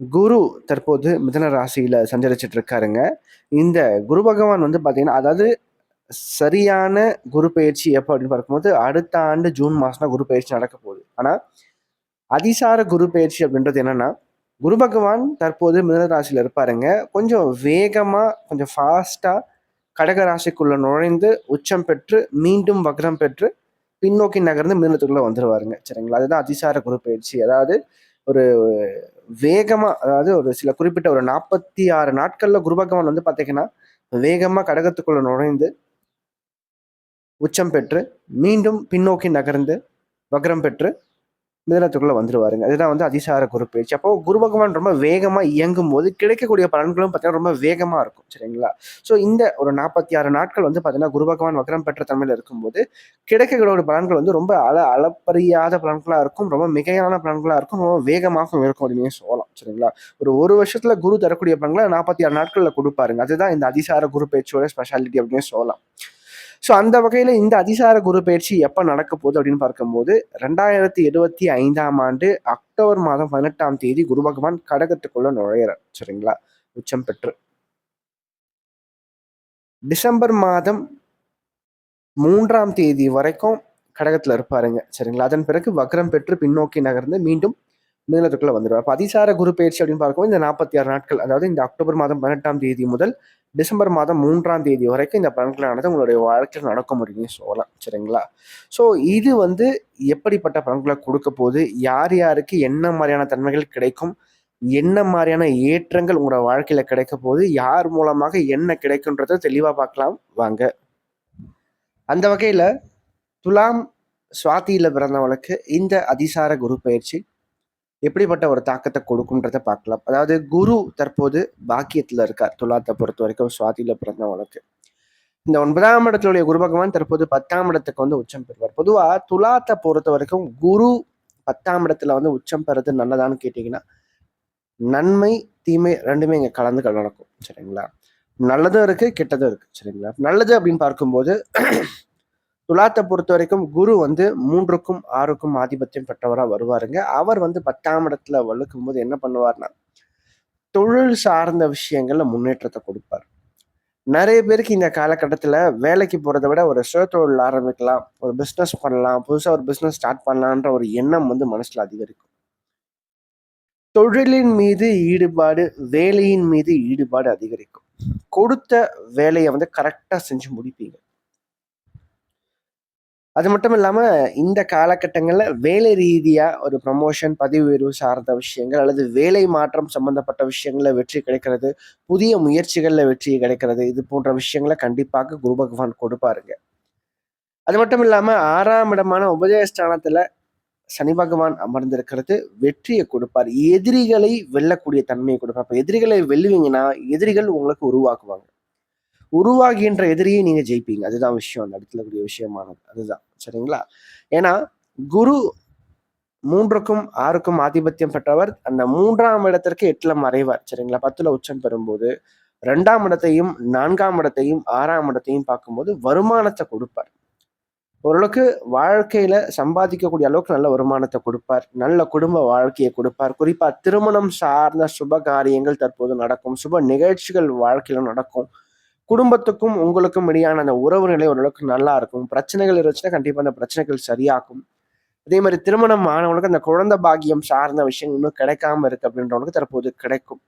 குரு தற்போது மிதன ராசியில் சஞ்சரிச்சிட்டு இருக்காருங்க இந்த குரு பகவான் வந்து பார்த்தீங்கன்னா அதாவது சரியான குரு பயிற்சி எப்போ அப்படின்னு பார்க்கும்போது அடுத்த ஆண்டு ஜூன் மாதம் குரு பயிற்சி நடக்க போகுது. ஆனால் அதிசார குரு பயிற்சி அப்படின்றது என்னன்னா குரு பகவான் தற்போது மிதன ராசியில் இருப்பாருங்க. கொஞ்சம் வேகமாக கொஞ்சம் ஃபாஸ்ட்டாக கடக ராசிக்குள்ளே நுழைந்து உச்சம் பெற்று மீண்டும் வக்ரம் பெற்று பின்னோக்கி நகர்ந்து மிதனத்துக்குள்ள வந்துருவாருங்க. சரிங்களா? அதுதான் அதிசார குரு பயிற்சி. அதாவது ஒரு வேகமா அதாவது ஒரு சில குறிப்பிட்ட ஒரு நாற்பத்தி ஆறு நாட்கள்ல குரு பகவான் வந்து பாத்தீங்கன்னா வேகமா கடகத்துக்குள்ள நுழைந்து உச்சம் பெற்று மீண்டும் பின்னோக்கி நகர்ந்து வக்ரம் பெற்று மிதனத்துக்குள்ள வந்துருவாருங்க. அதுதான் வந்து அதிசார குரு பயிற்சி. அப்போ குரு பகவான் ரொம்ப வேகமா இயங்கும் போது கிடைக்கக்கூடிய பலன்களும் பார்த்தீங்கன்னா ரொம்ப வேகமா இருக்கும். சரிங்களா? ஸோ இந்த ஒரு நாற்பத்தி ஆறு நாட்கள் வந்து பார்த்தீங்கன்னா குரு பகவான் வக்ரம் பெற்ற தன்மையில் இருக்கும்போது கிடைக்கக்கூடிய பலன்கள் வந்து ரொம்ப அள அளப்பறியாத பலன்களா இருக்கும். ரொம்ப மிகையான பலன்களா இருக்கும். ரொம்ப வேகமாகவும் இருக்கும் அப்படின்னு சொல்லலாம். சரிங்களா? ஒரு ஒரு வருஷத்துல குரு தரக்கூடிய பலன்களை நாற்பத்தி ஆறு நாட்கள்ல கொடுப்பாருங்க. அதுதான் இந்த அதிசார குரு பயிற்சியோட ஸ்பெஷாலிட்டி அப்படின்னு சொல்லலாம். ஸோ அந்த வகையில் இந்த அதிசார குரு பயிற்சி எப்போ நடக்க போகுது அப்படின்னு பார்க்கும்போது ரெண்டாயிரத்தி இருபத்தி ஐந்தாம் ஆண்டு அக்டோபர் மாதம் பதினெட்டாம் தேதி குரு பகவான் கடகத்துக்குள்ள நுழையிறார். சரிங்களா? உச்சம் பெற்று. டிசம்பர் மாதம் மூன்றாம் தேதி வரைக்கும் கடகத்தில் இருப்பாருங்க. சரிங்களா? அதன் பிறகு வக்ரம் பெற்று பின்னோக்கி நகர்ந்து மீண்டும் மிதனத்துக்குள்ள வந்துடுவார் அப்போ அதிசார குரு பயிற்சி அப்படின்னு பார்க்கும்போது இந்த நாற்பத்தி ஆறு நாட்கள் அதாவது இந்த அக்டோபர் மாதம் பதினெட்டாம் தேதி முதல் டிசம்பர் மாதம் மூன்றாம் தேதி வரைக்கும் இந்த பலன்களானது உங்களுடைய வாழ்க்கையில் நடக்க முடியும்னு சொல்லலாம். சரிங்களா? ஸோ இது வந்து எப்படிப்பட்ட பலன்களை கொடுக்க போது யார் யாருக்கு என்ன மாதிரியான தன்மைகள் கிடைக்கும்? என்ன மாதிரியான ஏற்றங்கள் உங்களோட வாழ்க்கையில கிடைக்க போகுது? யார் மூலமாக என்ன கிடைக்குன்றதை தெளிவாக பார்க்கலாம். வாங்க. அந்த வகையில் துலாம் சுவாத்தியில் பிறந்தவங்களுக்கு இந்த அதிசார குரு பயிற்சி எப்படிப்பட்ட ஒரு தாக்கத்தை கொடுக்கும்ன்றத பார்க்கலாம். அதாவது குரு தற்போது பாக்கியத்தில் இருக்கார். துலாத்தை பொறுத்த வரைக்கும் சுவாதியில் பிறந்தவங்களுக்கு. இந்த ஒன்பதாம் இடத்துடைய குரு பகவான் தற்போது பத்தாம் இடத்துக்கு வந்து உச்சம் பெறுவார். பொதுவாக துலாத்தை பொறுத்த வரைக்கும் குரு பத்தாம் இடத்துல வந்து உச்சம் பெறது நல்லதான்னு கேட்டிங்கன்னா நன்மை தீமை ரெண்டுமே இங்கே கலந்து நடக்கும். சரிங்களா? நல்லதும் இருக்கு கெட்டதும் இருக்கு. சரிங்களா? நல்லது அப்படின்னு பார்க்கும்போது துலாத்தை பொறுத்த வரைக்கும் குரு வந்து மூன்றுக்கும் ஆறுக்கும் ஆதிபத்தியம் பெற்றவரா வருவாருங்க. அவர் வந்து பத்தாம் இடத்துல வலுக்கும் போது என்ன பண்ணுவார்னா தொழில் சார்ந்த விஷயங்கள்ல முன்னேற்றத்தை கொடுப்பார். நிறைய பேருக்கு இந்த காலகட்டத்தில் வேலைக்கு போகிறத விட ஒரு சுய தொழில் ஆரம்பிக்கலாம் ஒரு பிஸ்னஸ் பண்ணலாம் புதுசாக ஒரு பிஸ்னஸ் ஸ்டார்ட் பண்ணலான்ற ஒரு எண்ணம் வந்து மனசில் அதிகரிக்கும். தொழிலின் மீது ஈடுபாடு வேலையின் மீது ஈடுபாடு அதிகரிக்கும். கொடுத்த வேலையை வந்து கரெக்டாக செஞ்சு முடிப்பீங்க. அது மட்டும் இல்லாமல் இந்த காலகட்டங்களில் வேலை ரீதியாக ஒரு ப்ரமோஷன் பதவி உயர்வு சார்ந்த விஷயங்கள் அல்லது வேலை மாற்றம் சம்பந்தப்பட்ட விஷயங்களில் வெற்றி கிடைக்கிறது புதிய முயற்சிகளில் வெற்றி கிடைக்கிறது இது போன்ற விஷயங்களை கண்டிப்பாக குரு பகவான் கொடுப்பாருங்க. அது மட்டும் இல்லாமல் ஆறாம் இடமான உபஜயஸ்தானத்துல சனி பகவான் அமர்ந்திருக்கிறது வெற்றியை கொடுப்பார். எதிரிகளை வெல்லக்கூடிய தன்மையை கொடுப்பார். இப்போ எதிரிகளை வெல்லுவீங்கன்னா எதிரிகள் உங்களுக்கு உருவாக்குவாங்க. உருவாகின்ற எதிரியை நீங்க ஜெயிப்பீங்க. அதுதான் விஷயம். அந்த இடத்துல கூடிய விஷயமானது. அதுதான். சரிங்களா? ஏன்னா குரு மூன்றுக்கும் ஆறுக்கும் ஆதிபத்தியம் பெற்றவர் அந்த மூன்றாம் இடத்திற்கு எட்டுல மறைவார். சரிங்களா? பத்துல உச்சம் பெறும்போது ரெண்டாம் இடத்தையும் நான்காம் இடத்தையும் ஆறாம் இடத்தையும் பார்க்கும்போது வருமானத்தை கொடுப்பார். ஓரளவுக்கு வாழ்க்கையில சம்பாதிக்கக்கூடிய அளவுக்கு நல்ல வருமானத்தை கொடுப்பார். நல்ல குடும்ப வாழ்க்கையை கொடுப்பார். குறிப்பா திருமணம் சார்ந்த சுப காரியங்கள் தற்போது நடக்கும். சுப நிகழ்ச்சிகள் வாழ்க்கையில நடக்கும். குடும்பத்துக்கும் உங்களுக்கும் இடையான அந்த உறவு நிலை ஓரளவுக்கு நல்லா இருக்கும். பிரச்சனைகள் இருந்துச்சுன்னா கண்டிப்பா அந்த பிரச்சனைகள் சரியாகும். அதே மாதிரி திருமணம் ஆனவங்களுக்கு அந்த குழந்தை பாக்கியம் சார்ந்த விஷயம் இன்னும் கிடைக்காம இருக்கு அப்படின்றவங்களுக்கு தற்போது கிடைக்கும்.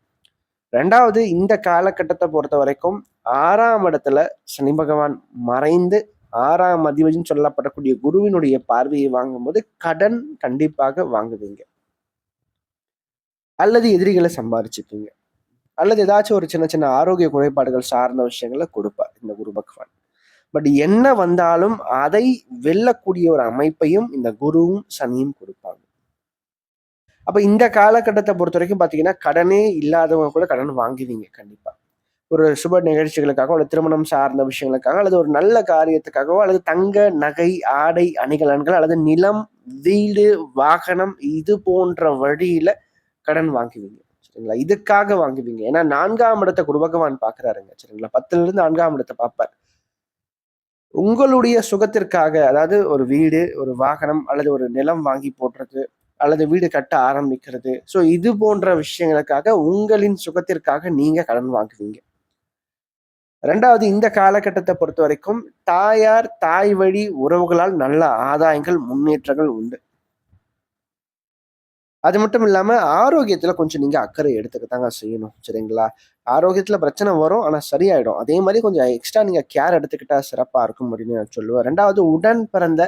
ரெண்டாவது இந்த காலகட்டத்தை பொறுத்த வரைக்கும் ஆறாம் இடத்துல சனி பகவான் மறைந்து ஆறாம் அதிபதினு சொல்லப்படக்கூடிய குருவினுடைய பார்வையை வாங்கும்போது கடன் கண்டிப்பாக வாங்குவீங்க. அல்லது எதிரிகளை சம்பாதிச்சுப்பீங்க அல்லது ஏதாச்சும் ஒரு சின்ன சின்ன ஆரோக்கிய குறைபாடுகள் சார்ந்த விஷயங்களை கொடுப்பார் இந்த குரு பகவான். பட் என்ன வந்தாலும் அதை வெல்லக்கூடிய ஒரு அமைப்பையும் இந்த குருவும் சனியும் கொடுப்பாங்க. அப்ப இந்த காலகட்டத்தை பொறுத்த வரைக்கும் பாத்தீங்கன்னா கடனே இல்லாதவங்க கூட கடன் வாங்குவீங்க கண்டிப்பா. ஒரு சுப நிகழ்ச்சிகளுக்காக அல்லது திருமணம் சார்ந்த விஷயங்களுக்காக அல்லது ஒரு நல்ல காரியத்துக்காகவோ அல்லது தங்க நகை ஆடை அணிகலன்கள் அல்லது நிலம் வீடு வாகனம் இது போன்ற வழியில கடன் வாங்குவீங்க. சரிங்களா? இதுக்காக வாங்குவீங்க. ஏன்னா நான்காம் இடத்தை குரு பகவான் பாக்குறாருங்க சரிங்களா? பத்துல இருந்து நான்காம் இடத்தை பார்ப்பார். உங்களுடைய சுகத்திற்காக அதாவது ஒரு வீடு ஒரு வாகனம் அல்லது ஒரு நிலம் வாங்கி போடுறது அல்லது வீடு கட்ட ஆரம்பிக்கிறது ஸோ இது போன்ற விஷயங்களுக்காக உங்களின் சுகத்திற்காக நீங்க கடன் வாங்குவீங்க. ரெண்டாவது இந்த காலகட்டத்தை பொறுத்த வரைக்கும் தாயார் தாய் வழி உறவுகளால் நல்ல ஆதாயங்கள் முன்னேற்றங்கள் உண்டு. அது மட்டும் இல்லாமல் ஆரோக்கியத்தில் கொஞ்சம் நீங்கள் அக்கறை எடுத்துக்கத்தாங்க செய்யணும் சரிங்களா? ஆரோக்கியத்தில் பிரச்சனை வரும் ஆனால் சரியாயிடும். அதே மாதிரி கொஞ்சம் எக்ஸ்ட்ரா நீங்கள் கேர் எடுத்துக்கிட்டால் சிறப்பாக இருக்கும் அப்படின்னு நான் சொல்லுவேன். ரெண்டாவது உடன் பிறந்த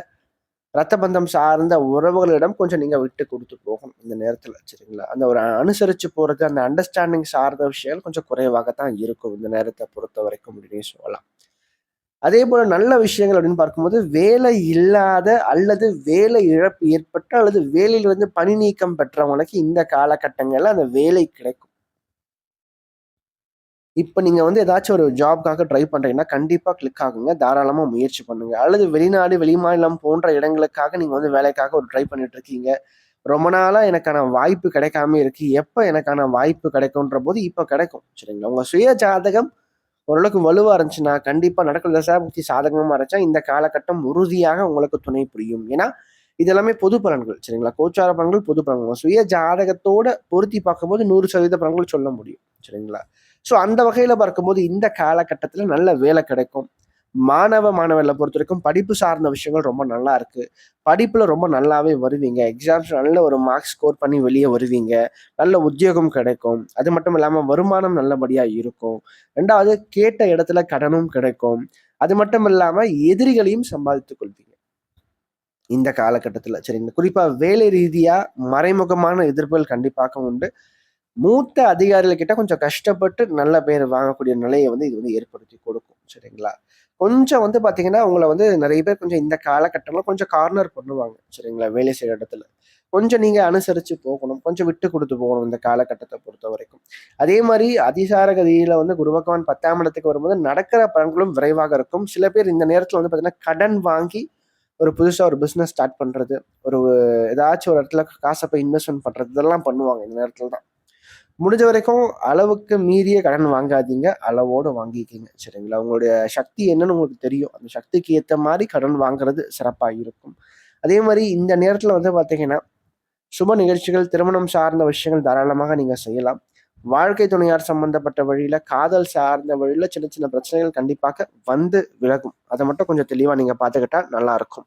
ரத்த பந்தம் சார்ந்த உறவுகளிடம் கொஞ்சம் நீங்கள் விட்டு கொடுத்து போகணும் இந்த நேரத்தில் சரிங்களா? அந்த ஒரு அனுசரித்து போகிறது அந்த அண்டர்ஸ்டாண்டிங் சார்ந்த விஷயங்கள் கொஞ்சம் குறைவாக தான் இருக்கும் இந்த நேரத்தை பொறுத்த வரைக்கும் அப்படின்னு சொல்லலாம். அதே போல நல்ல விஷயங்கள் அப்படின்னு பார்க்கும்போது வேலை இல்லாத அல்லது வேலை இழப்பு ஏற்பட்டு அல்லது வேலையிலிருந்து பணி நீக்கம் பெற்றவங்களுக்கு இந்த காலகட்டங்கள்ல அந்த வேலை கிடைக்கும். இப்போ நீங்க வந்து ஏதாச்சும் ஒரு ஜாப்காக ட்ரை பண்றீங்கன்னா கண்டிப்பா கிளிக் ஆகுங்க. தாராளமா முயற்சி பண்ணுங்க. அல்லது வெளிநாடு வெளிமாநிலம் போன்ற இடங்களுக்காக நீங்க வந்து வேலைக்காக ஒரு ட்ரை பண்ணிட்டு இருக்கீங்க. ரொம்ப நாளா எனக்கான வாய்ப்பு கிடைக்காம இருக்கு. எப்ப எனக்கான வாய்ப்பு கிடைக்கும்ன்ற போது இப்ப கிடைக்கும். சரிங்களா? உங்க சுய ஜாதகம் ஓரளவுக்கு வலுவாக இருந்துச்சுன்னா கண்டிப்பாக நடக்கிற தசாபுக்தி சாதகமாக இருந்துச்சா இந்த காலகட்டம் உறுதியாக உங்களுக்கு துணை புரியும். ஏன்னா இது எல்லாமே பொது பலன்கள் சரிங்களா? கோச்சார பலன்கள் பொது பலன்கள். சுய ஜாதகத்தோட பொருத்தி பார்க்கும்போது நூறு சதவீத பலன்கள் சொல்ல முடியும் சரிங்களா? ஸோ அந்த வகையில் பார்க்கும்போது இந்த காலகட்டத்தில் நல்ல வேலை கிடைக்கும். மாணவ மாணவர்களை பொறுத்த வரைக்கும் படிப்பு சார்ந்த விஷயங்கள் ரொம்ப நல்லா இருக்கு. படிப்புல ரொம்ப நல்லாவே வருவீங்க. எக்ஸாம்ஸ் நல்ல ஒரு மார்க்ஸ் ஸ்கோர் பண்ணி வெளியே வருவீங்க. நல்ல உத்தியோகம் கிடைக்கும். அது மட்டும் இல்லாம வருமானம் நல்லபடியா இருக்கும். ரெண்டாவது கேட்ட இடத்துல கடனும் கிடைக்கும். அது மட்டும் இல்லாம எதிரிகளையும் சம்பாதித்துக் கொள்வீங்க. இந்த காலகட்டத்தில் சரிங்க குறிப்பாக வேலை ரீதியாக மறைமுகமான எதிர்ப்புகள் கண்டிப்பாக உண்டு. மூத்த அதிகாரிகள் கிட்ட கொஞ்சம் கஷ்டப்பட்டு நல்ல பேர் வாங்கக்கூடிய நிலையை வந்து இது வந்து ஏற்படுத்தி கொடுக்கும். சரிங்களா? கொஞ்சம் வந்து பார்த்தீங்கன்னா உங்களை வந்து நிறைய பேர் கொஞ்சம் இந்த காலகட்டம்ல கொஞ்சம் கார்னர் பண்ணுவாங்க சரிங்களா? வேலை செய்கிற இடத்துல. கொஞ்சம் நீங்கள் அனுசரித்து போகணும் கொஞ்சம் விட்டு கொடுத்து போகணும் இந்த காலகட்டத்தை பொறுத்த வரைக்கும். அதே மாதிரி அதிசார கதியில் வந்து குருபகவான் பத்தாம் இடத்துக்கு வரும்போது நடக்கிற பலன்களும் விரைவாக இருக்கும். சில பேர் இந்த நேரத்தில் வந்து பார்த்தீங்கன்னா கடன் வாங்கி ஒரு புதுசாக ஒரு பிஸ்னஸ் ஸ்டார்ட் பண்ணுறது ஒரு ஏதாச்சும் ஒரு இடத்துல காசை போய் இன்வெஸ்ட்மெண்ட் பண்ணுறது இதெல்லாம் பண்ணுவாங்க இந்த நேரத்தில் தான். முடிஞ்ச வரைக்கும் அளவுக்கு மீறிய கடன் வாங்காதீங்க அளவோடு வாங்கிக்கிங்க. சரிங்களா? உங்களுடைய சக்தி என்னன்னு உங்களுக்கு தெரியும். அந்த சக்திக்கு ஏற்ற மாதிரி கடன் வாங்குறது சிறப்பாக இருக்கும். அதே மாதிரி இந்த நேரத்தில் வந்து பார்த்தீங்கன்னா சுப நிகழ்ச்சிகள் திருமணம் சார்ந்த விஷயங்கள் தாராளமாக நீங்கள் செய்யலாம். வாழ்க்கை துணையார் சம்பந்தப்பட்ட வழியில காதல் சார்ந்த வழியில சின்ன சின்ன பிரச்சனைகள் கண்டிப்பாக வந்து விலகும். அதை மட்டும் கொஞ்சம் தெளிவாக நீங்கள் பார்த்துக்கிட்டா நல்லா இருக்கும்.